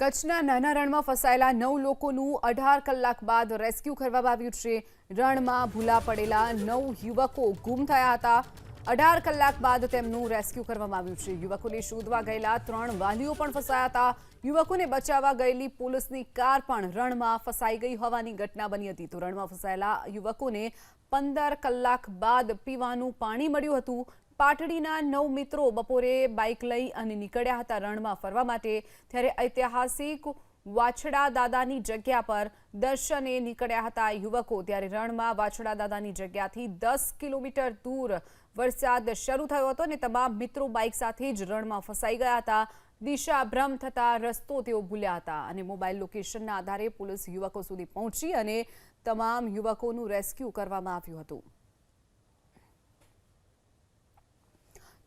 કચ્છના નાના રણમાં ફસાયેલા નવ લોકોનું અઢાર કલાક બાદ રેસ્ક્યુ કરવામાં આવ્યું છે. રણમાં ભૂલા પડેલા નવ યુવકો ગુમ થયા હતા. અઢાર કલાક બાદ તેમનું રેસ્ક્યુ કરવામાં આવ્યું છે. યુવકોને શોધવા ગયેલા ત્રણ વાલીઓ પણ ફસાયા હતા. યુવકોને બચાવવા ગયેલી પોલીસની કાર પણ રણમાં ફસાઈ ગઈ હોવાની ઘટના બની હતી. તો રણમાં ફસાયેલા યુવકોને પંદર કલાક બાદ પીવાનું પાણી મળ્યું હતું. પાટડીના નવ મિત્રો બપોરે બાઇક લઈ અને નીકળ્યા હતા રણમાં ફરવા માટે, ત્યારે ઐતિહાસિક વાછડા દાદાની જગ્યા પર દર્શને નીકળ્યા હતા યુવકો. ત્યારે રણમાં વાછડા દાદાની જગ્યાથી દસ કિલોમીટર દૂર વરસાદ શરૂ થયો હતો અને તમામ મિત્રો બાઇક સાથે જ રણમાં ફસાઈ ગયા હતા. દિશા ભ્રમ થતા રસ્તો તેઓ ભૂલ્યા હતા અને મોબાઈલ લોકેશનના આધારે પોલીસ યુવકો સુધી પહોંચી અને તમામ યુવકોનું રેસ્ક્યુ કરવામાં આવ્યું હતું.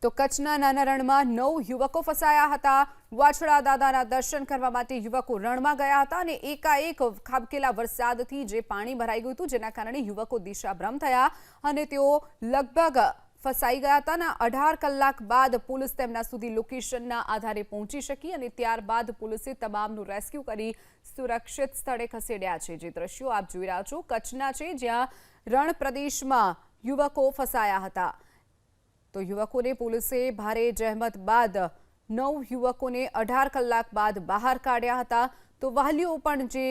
તો કચ્છના નાના રણમાં નવ યુવકો ફસાયા હતા. વાછડા દાદાના દર્શન કરવા માટે યુવકો રણમાં ગયા હતા અને એકાએક ખાબકેલા વરસાદથી જે પાણી ભરાઈ ગયું હતું જેના કારણે યુવકો દિશાભ્રમ થયા અને તેઓ લગભગ ફસાઈ ગયા હતા અને અઢાર કલાક બાદ પોલીસ તેમના સુધી લોકેશનના આધારે પહોંચી શકી અને ત્યારબાદ પોલીસે તમામનું રેસ્ક્યુ કરી સુરક્ષિત સ્થળે ખસેડ્યા છે. જે દ્રશ્યો આપ જોઈ રહ્યા છો, કચ્છના છે જ્યાં રણ પ્રદેશમાં યુવકો ફસાયા હતા. તો યુવકોને પોલીસે ભારે જહેમત બાદ નવ યુવકોને અઢાર કલાક બાદ બહાર કાઢ્યા હતા. તો વાલીઓ પણ જે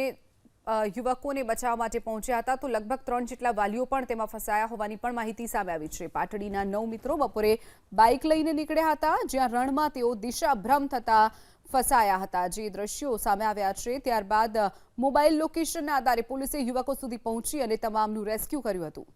યુવકોને બચાવવા માટે પહોંચ્યા હતા, તો લગભગ ત્રણ જેટલા વાલીઓ પણ તેમાં ફસાયા હોવાની પણ માહિતી સામે આવી છે. પાટડીના નવ મિત્રો બપોરે બાઇક લઈને નીકળ્યા હતા, જ્યાં રણમાં તેઓ દિશાભ્રમ થતા ફસાયા હતા. જે દ્રશ્યો સામે આવ્યા છે, ત્યારબાદ મોબાઈલ લોકેશનના આધારે પોલીસે યુવકો સુધી પહોંચી અને તમામનું રેસ્ક્યુ કર્યું હતું.